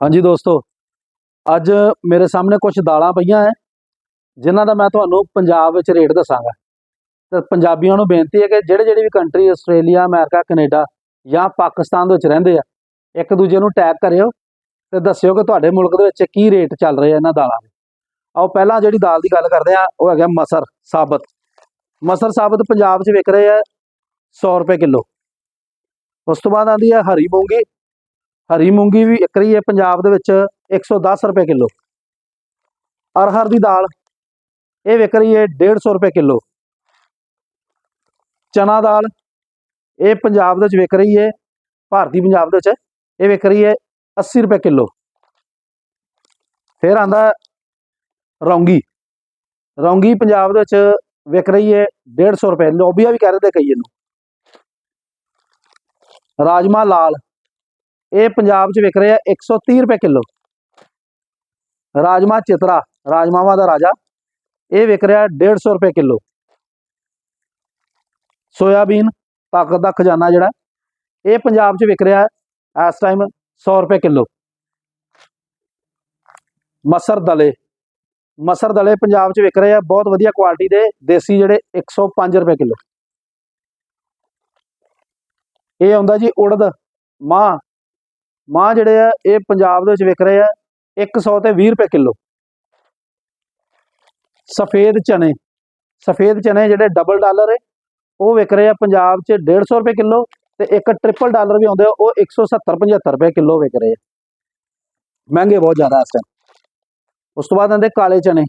ਹਾਂਜੀ ਦੋਸਤੋ, ਅੱਜ ਮੇਰੇ ਸਾਹਮਣੇ ਕੁਝ ਦਾਲਾਂ ਪਈਆਂ ਹੈ ਜਿਨ੍ਹਾਂ ਦਾ ਮੈਂ ਤੁਹਾਨੂੰ ਪੰਜਾਬ ਵਿੱਚ ਰੇਟ ਦੱਸਾਂਗਾ। ਤੇ ਪੰਜਾਬੀਆਂ ਨੂੰ ਬੇਨਤੀ ਹੈ ਕਿ ਜਿਹੜੇ ਜਿਹੜੇ ਵੀ ਕੰਟਰੀ ਆਸਟ੍ਰੇਲੀਆ, ਅਮਰੀਕਾ, ਕੈਨੇਡਾ ਜਾਂ ਪਾਕਿਸਤਾਨ ਦੇ ਵਿੱਚ ਰਹਿੰਦੇ ਆ, ਇੱਕ ਦੂਜੇ ਨੂੰ ਟੈਗ ਕਰਿਓ ਤੇ ਦੱਸਿਓ ਕਿ ਤੁਹਾਡੇ ਮੁਲਕ ਦੇ ਵਿੱਚ ਕੀ ਰੇਟ ਚੱਲ ਰਹੇ ਆ ਇਹਨਾਂ ਦਾਲਾਂ ਦੇ। ਆਓ ਪਹਿਲਾਂ ਜਿਹੜੀ ਦਾਲ ਦੀ ਗੱਲ ਕਰਦੇ ਆ, ਉਹ ਹੈਗਾ ਮਸਰ ਸਾਬਤ। ਮਸਰ ਸਾਬਤ ਪੰਜਾਬ 'ਚ ਵਿਕ ਰਹੇ ਆ 100 ਰੁਪਏ ਕਿਲੋ। ਉਸ ਤੋਂ ਬਾਅਦ ਆਂਦੀ ਹੈ ਹਰੀ ਮੂੰਗੀ ਹਰੀ ਮੂੰਗੀ ਵੀ ਵਿਕ ਰਹੀ ਹੈ ਪੰਜਾਬ ਦੇ ਵਿੱਚ 110 ਰੁਪਏ ਕਿਲੋ। ਅਰਹਰ ਦੀ ਦਾਲ, ਇਹ ਵਿਕ ਰਹੀ ਹੈ 150 ਰੁਪਏ ਕਿਲੋ। ਚਨਾ ਦਾਲ, ਇਹ ਪੰਜਾਬ ਦੇ ਵਿੱਚ ਵਿਕ ਰਹੀ ਹੈ, ਭਾਰਤੀ ਪੰਜਾਬ ਦੇ ਵਿੱਚ ਇਹ ਵਿਕ ਰਹੀ ਹੈ 80 ਰੁਪਏ ਕਿਲੋ। ਫਿਰ ਆਂਦਾ ਰੌਂਗੀ। ਰੌਂਗੀ ਪੰਜਾਬ ਦੇ ਵਿੱਚ ਵਿਕ ਰਹੀ ਹੈ 150 ਰੁਪਏ। ਲੋਬੀਆ ਵੀ ਕਹਿ ਰਹੇ ਤੇ ਕਈ ਇਹਨੂੰ ਰਾਜਮਾ ਲਾਲ। ਇਹ ਪੰਜਾਬ 'ਚ ਵਿਕ ਰਿਹਾ 130 ਰੁਪਏ ਕਿਲੋ। ਰਾਜਮਾ ਚਿਤਰਾ, ਰਾਜਮਾਵਾਂ ਦਾ ਰਾਜਾ, ਇਹ ਵਿਕ ਰਿਹਾ 150 ਰੁਪਏ ਕਿਲੋ। ਸੋਇਆਬੀਨ, ਤਾਕਤ ਦਾ ਖਜ਼ਾਨਾ ਜਿਹੜਾ, ਇਹ ਪੰਜਾਬ 'ਚ ਵਿਕ ਰਿਹਾ ਇਸ ਟਾਈਮ 100 ਰੁਪਏ ਕਿਲੋ। ਮਸਰ ਦਲੇ ਮਸਰ ਦਲੇ ਪੰਜਾਬ 'ਚ ਵਿਕ ਰਹੇ ਆ, ਬਹੁਤ ਵਧੀਆ ਕੁਆਲਿਟੀ ਦੇ ਦੇਸੀ ਜਿਹੜੇ 105 ਰੁਪਏ ਕਿਲੋ। ਇਹ ਆਉਂਦਾ ਜੀ ਉੜਦ ਮਾਂ ਮਾਂ ਜਿਹੜੇ ਆ, ਇਹ ਪੰਜਾਬ ਦੇ ਵਿੱਚ ਵਿਕ ਰਹੇ ਆ 100 ਤੇ 20 ਰੁਪਏ ਕਿਲੋ। ਸਫੇਦ ਚਨੇ ਸਫੇਦ ਚਨੇ ਜਿਹੜੇ ਡਬਲ ਡਾਲਰ ਹੈ ਉਹ ਵਿਕ ਰਹੇ ਆ ਪੰਜਾਬ 'ਚ 150 ਰੁਪਏ ਕਿਲੋ ਤੇ ਇੱਕ ਟ੍ਰਿਪਲ ਡਾਲਰ ਵੀ ਆਉਂਦੇ ਆ, ਉਹ 170 75 ਰੁਪਏ ਕਿਲੋ ਵਿਕ ਰਹੇ ਆ। ਮਹਿੰਗੇ ਬਹੁਤ ਜ਼ਿਆਦਾ ਇਸ ਟਾਈਮ ਉਸ ਤੋਂ ਬਾਅਦ ਆਉਂਦੇ ਕਾਲੇ ਚਨੇ,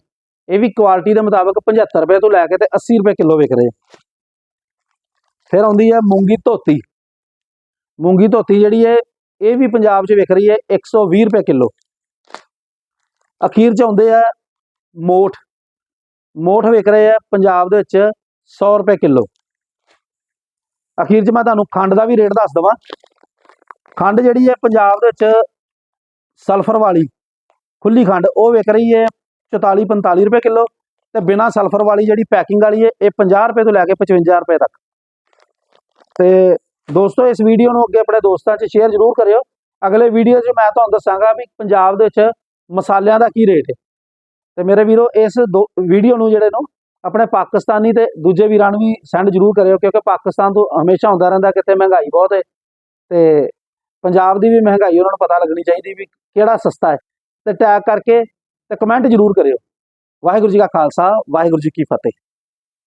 ਇਹ ਵੀ ਕੁਆਲਿਟੀ ਦੇ ਮੁਤਾਬਕ 75 ਰੁਪਏ ਤੋਂ ਲੈ ਕੇ ਤੇ 80 ਰੁਪਏ ਕਿਲੋ ਵਿਕ ਰਹੇ ਆ। ਫਿਰ ਆਉਂਦੀ ਹੈ ਮੂੰਗੀ ਧੋਤੀ। ਮੂੰਗੀ ਧੋਤੀ ਜਿਹੜੀ ਹੈ ਇਹ ਵੀ ਪੰਜਾਬ 'ਚ ਵਿਕ ਰਹੀ ਹੈ 120 ਰੁਪਏ ਕਿਲੋ। ਅਖੀਰ 'ਚ ਆਉਂਦੇ ਆ ਮੋਠ। ਮੋਠ ਵਿਕ ਰਹੇ ਆ ਪੰਜਾਬ ਦੇ ਵਿੱਚ 100 ਰੁਪਏ ਕਿਲੋ। ਅਖੀਰ 'ਚ ਮੈਂ ਤੁਹਾਨੂੰ ਖੰਡ ਦਾ ਵੀ ਰੇਟ ਦੱਸ ਦਵਾਂ। ਖੰਡ ਜਿਹੜੀ ਹੈ ਪੰਜਾਬ ਦੇ ਵਿੱਚ ਸਲਫਰ ਵਾਲੀ ਖੁੱਲੀ ਖੰਡ, ਉਹ ਵਿਕ ਰਹੀ ਹੈ 44 45 ਰੁਪਏ ਕਿਲੋ ਤੇ ਬਿਨਾ ਸਲਫਰ ਵਾਲੀ ਜਿਹੜੀ ਪੈਕਿੰਗ ਵਾਲੀ ਹੈ, ਇਹ 50 ਰੁਪਏ ਤੋਂ ਲੈ ਕੇ 55 ਰੁਪਏ ਤੱਕ। ਤੇ ਦੋਸਤੋ, ਇਸ ਵੀਡੀਓ ਨੂੰ ਅੱਗੇ ਆਪਣੇ ਦੋਸਤਾਂ 'ਚ ਸ਼ੇਅਰ ਜ਼ਰੂਰ ਕਰਿਓ। ਅਗਲੇ ਵੀਡੀਓ 'ਚ ਮੈਂ ਤੁਹਾਨੂੰ ਦੱਸਾਂਗਾ ਵੀ ਪੰਜਾਬ ਦੇ ਵਿੱਚ ਮਸਾਲਿਆਂ ਦਾ ਕੀ ਰੇਟ ਹੈ। ਤੇ ਮੇਰੇ ਵੀਰੋ, ਇਸ ਵੀਡੀਓ ਨੂੰ ਜਿਹੜੇ ਨੂੰ ਆਪਣੇ ਪਾਕਿਸਤਾਨੀ ਤੇ ਦੂਜੇ ਵੀਰਾਂ ਨੂੰ ਵੀ ਸੈਂਡ ਜ਼ਰੂਰ ਕਰਿਓ, ਕਿਉਂਕਿ ਪਾਕਿਸਤਾਨ ਤੋਂ ਹਮੇਸ਼ਾ ਹੁੰਦਾ ਰਹਿੰਦਾ ਕਿਤੇ ਮਹਿੰਗਾਈ ਬਹੁਤ ਹੈ। ਤੇ ਪੰਜਾਬ ਦੀ ਵੀ ਮਹਿੰਗਾਈ ਉਹਨਾਂ ਨੂੰ ਪਤਾ ਲੱਗਣੀ ਚਾਹੀਦੀ ਵੀ ਕਿਹੜਾ ਸਸਤਾ ਹੈ। ਤੇ ਟੈਗ ਕਰਕੇ ਤੇ ਕਮੈਂਟ ਜ਼ਰੂਰ ਕਰਿਓ। ਵਾਹਿਗੁਰੂ ਜੀ ਕਾ ਖਾਲਸਾ, ਵਾਹਿਗੁਰੂ ਜੀ ਕੀ ਫਤਿਹ।